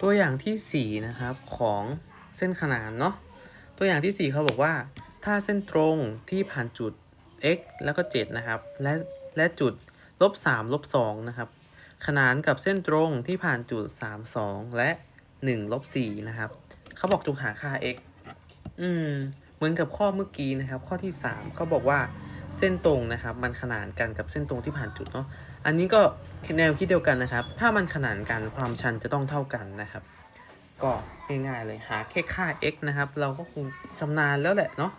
ตัวอย่างที่4นะครับของเส้นขนานเนาะตัวอย่างที่ 4เขาบอกว่า ถ้าเส้นตรงที่ผ่านจุด x แล้วก็7นะครับและและจุดลบ3ลบ2นะครับขนานกับเส้นตรงที่ผ่านจุด 3 2 และ1ลบ4นะครับเขาบอกจงหาค่า x อืมเหมือนกับข้อเมื่อกี้นะครับ ข้อที่ 3เขาบอกว่า เส้นตรงนะครับ มันขนานกันกับเส้นตรงที่ผ่านจุดเนาะอันนี้ก็แนวคิดเดียวกันนะครับ ถ้ามันขนานกันความชันจะต้องเท่ากันนะครับ ก็ง่ายๆเลยหาแค่ค่า x นะครับ เราก็คงชำนาญแล้วแหละเนาะ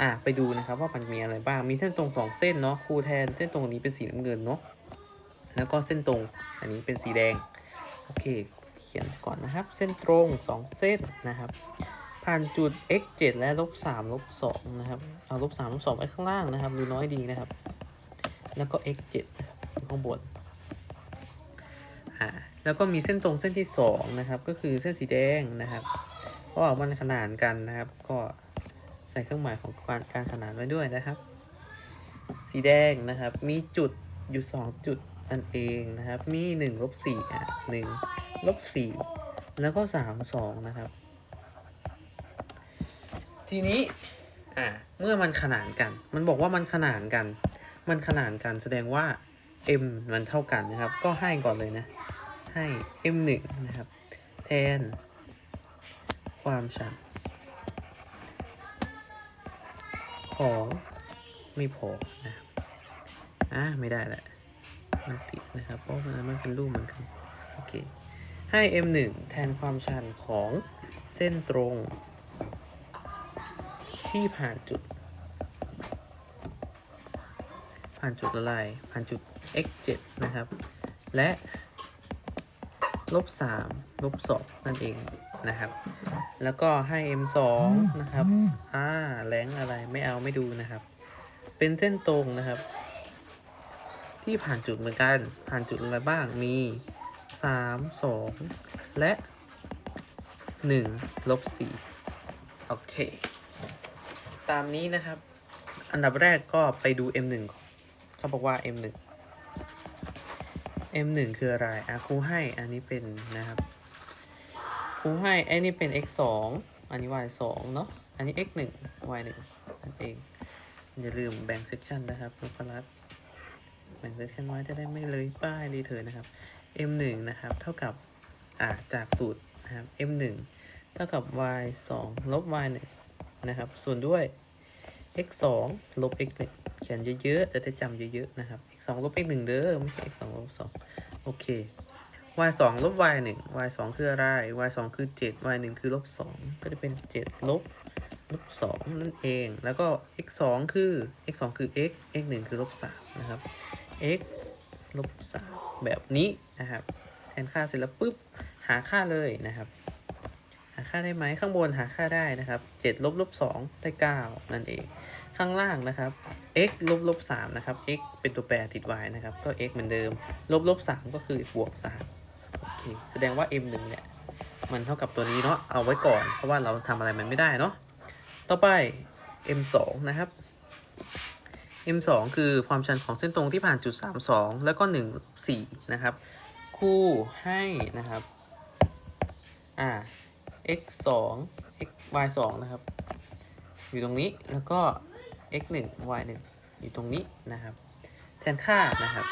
อะไปดูนะครับว่ามันมีอะไรบ้างมีเส้นตรง 2 เส้นเนาะคูแทนเส้นตรงนี้เป็นสีน้ำเงินเนาะแล้วก็เส้นตรงอันนี้เป็นสีแดงโอเคเขียนก่อนนะครับ เส้นตรง 2 เส้นนะครับ ผ่านจุด x 7และลบ3ลบ2นะครับเอาลบ3ลบ2ไว้ข้างล่างนะครับดูน้อยดีนะครับ แล้วก็ x 7ข้างบนอ่าแล้วก็มีเส้นตรงเส้นที่สองนะครับ ก็คือเส้นสีแดงนะครับเพราะว่ามันขนานกันนะครับ ก็ใส่เครื่องหมายของการการขนานไว้ด้วยนะครับ สีแดงนะครับ มีจุดอยู่สองจุดนั่นเองนะครับ มีหนึ่งลบสี่อะหนึ่งลบสี่แล้วก็สามสองนะครับ ทีนี้อ่าเมื่อมันขนานกัน มันบอกว่ามันขนานกัน มันขนานกันแสดงว่า m มันเท่ากันนะครับ ก็ให้ก่อนเลยนะ ให้ m 1นะครับ แทน ความชันของไม่พอนะครับอ่าไม่ได้แหละ มันติดนะครับ เพราะมันมันเป็นรูปเหมือนกัน โอเค ให้ m 1แทนความชันของเส้นตรง ที่ผ่านจุด ผ่านจุดอะไร ผ่านจุด x 7นะครับ และ ลบ3ลบ2นั่นเองนะครับ แล้วก็ให้ m 2นะครับ อ่าแรงอะไรไม่เอาไม่ดูนะครับ เป็นเส้นตรงนะครับ ที่ผ่านจุดเหมือนกัน ผ่านจุดอะไรบ้างมี 3 2 และ 1 ลบ 4 โอเค ตามนี้นะครับ อันดับแรกก็ไปดู m1 เขาบอกว่า m1 m1 คืออะไร อะครูให้อันนี้เป็นนะครับครูให้อันนี้เป็น x 2อันนี้ y 2เนาะ อันนี้ x 1 y 1นั่นเอง อย่าลืมแบ่งเซกชันนะครับนพรัตน์แบ่งเซกชันไว้จะได้ไม่เลยป้ายรีเทิร์นนะครับ m 1นะครับ เท่ากับ อ่า จากสูตรนะครับ m 1เท่ากับ y 2ลบ y 1นะครับ ส่วนด้วย x 2ลบ x 1เขียนเยอะๆ จะได้จำเยอะๆ นะครับ x 2ลบ x 1เด้อ ไม่ใช่ x 2ลบ2โอเค y 2ลบ y 1 y 2คืออะไร y 2คือ 7 y 1คือลบ 2 ก็จะเป็น 7 ลบ ลบ 2 นั่นเอง แล้วก็ x 2คือ x 2คือ x x 1คือลบ 3 นะครับ x ลบ 3 แบบนี้นะครับ แทนค่าเสร็จแล้วปุ๊บ หาค่าเลยนะครับาค่าได้ไหมข้างบนหาค่าได้นะครับ7ลบลบ2ได้9นั่นเอง ข้างล่างนะครับ x ลบลบ3นะครับ x เป็นตัวแปรติด y นะครับ ก็ x เหมือนเดิม ลบลบ3ก็คือบวก3โอเคแสดงว่า m 1เนี่ยมันเท่ากับตัวนี้เนาะเอาไว้ก่อน เพราะว่าเราทำอะไรมันไม่ได้เนาะต่อไป m 2นะครับ m 2คือความชันของเส้นตรงที่ผ่านจุด 3 2 แล้วก็ 1 4 นะครับ คู่ให้นะครับ อ่า x 2 x y 2นะครับ อยู่ตรงนี้แล้วก็ x 1 y 1อยู่ตรงนี้นะครับ แทนค่านะครับ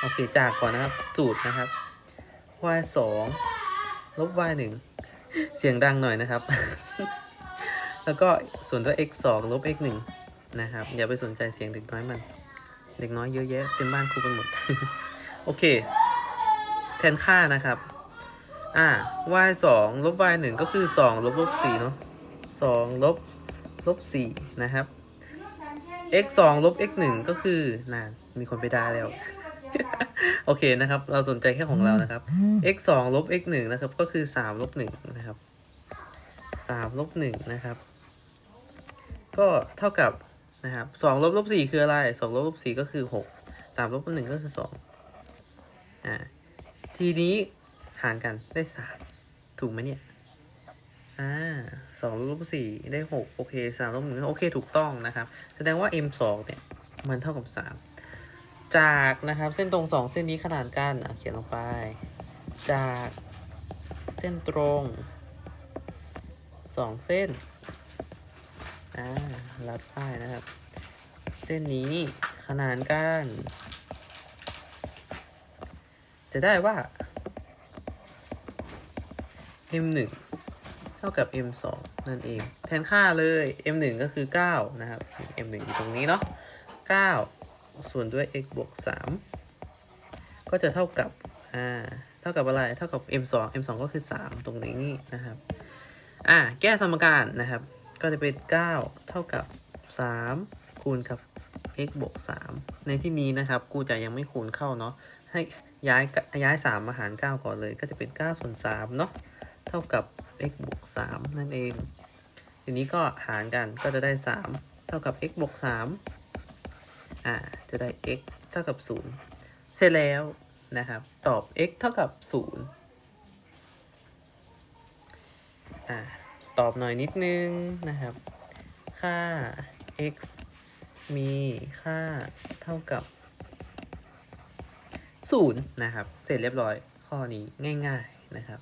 โอเคจากก่อนนะครับสูตรนะครับ y 2ลบ y 1เสียงดังหน่อยนะครับ แล้วก็ส่วนด้ว x 2ลบ x 1นะครับ อย่าไปสนใจเสียงเด็กน้อยมัน เด็กน้อยเยอะแยะเต็มบ้านครูไปหมด โอเค แทนค่านะครับ อ่า y สองลบ y หนึ่งก็คือสองลบลบสี่เนาะสองลบลบสี่นะครับ x สองลบ x หนึ่งก็คือน่ามีคนไปได้แล้ว โอเคนะครับ เราสนใจแค่ของเรานะครับ x สองลบ x หนึ่งนะครับ ก็คือสามลบหนึ่งนะครับสามลบหนึ่งนะครับ ก็เท่ากับนะครับสองลบลบสี่คืออะไรสองลบลบสี่ก็คือหกสามลบหนึ่งก็คือสองอ่าทีนี้ารกันได้สามถูกไหมเนี่ย อ่าสองลบสี่ได้หกโอเคสามลบหนึ่งโอเคถูกต้องนะครับ แสดงว่า m สองเนี่ย มันเท่ากับสามจากนะครับเส้นตรงสองเส้นนี้ขนานกันอะเขียนลงไป จากเส้นส้นตรงสองเส้นอ่ารัดป้ายนะครับ เส้นนี้ขนานกัน จะได้ว่า m 1เท่ากับ m 2นั่นเอง แทนค่าเลย m 1ก็คือ 9 นะครับ m 1อยู่ตรงนี้เนาะ9 ส่วนด้วย x บวก 3 ก็จะเท่ากับ อ่า เท่ากับอะไร เท่ากับ m 2 m 2ก็คือ 3 ตรงนี้นะครับ อ่า แก้สมการนะครับ ก็จะเป็น 9 เท่ากับ 3 คูณกับ x บวก 3 ในที่นี้นะครับ กูจะยังไม่คูณเข้าเนาะ ให้ย้ายย้าย 3 มาหาร 9 ก่อนเลย ก็จะเป็น 9 ส่วน3เนาะ เท่ากับ x บวก3นั่นเองทีนี้ก็หารกันก็จะได้ 3 เท่ากับ x บวก3อ่าจะได้ x เท่ากับ 0 เสร็จแล้วนะครับ ตอบ x เท่ากับ 0อ่าตอบหน่อยนิดนึงนะครับ ค่า x มีค่าเท่ากับ 0 นะครับ เสร็จเรียบร้อยข้อนี้ง่าย ๆนะครับ